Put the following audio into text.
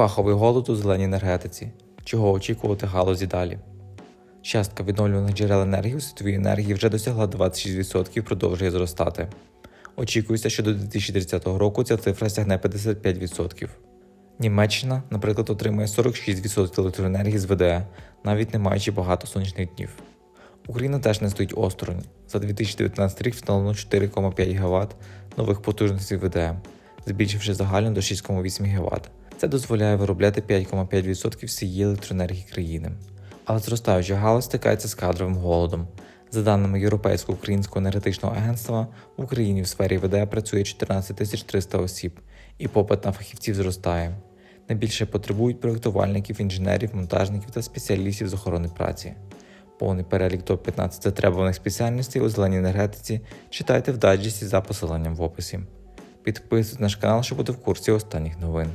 Фаховий голод у зеленій енергетиці. Чого очікувати галузі далі? Частка відновлюваних джерел енергії у світовій енергії вже досягла 26% і продовжує зростати. Очікується, що до 2030 року ця цифра сягне 55%. Німеччина, наприклад, отримує 46% електроенергії з ВДЕ, навіть не маючи багато сонячних днів. Україна теж не стоїть осторонь. За 2019 рік встановлено 4,5 ГВт нових потужностей ВДЕ, збільшивши загально до 6,8 ГВт. Це дозволяє виробляти 5,5% всієї електроенергії країни. Але зростаюча галузь стикається з кадровим голодом. За даними Європейського українського енергетичного агентства, в Україні в сфері ВДЕ працює 14 300 осіб, і попит на фахівців зростає. Найбільше потребують проєктувальників, інженерів, монтажників та спеціалістів з охорони праці. Повний перелік топ-15 затребуваних спеціальностей у зеленій енергетиці читайте в дайджесті за посиланням в описі. Підписуйтесь на наш канал, щоб бути в курсі останніх новин.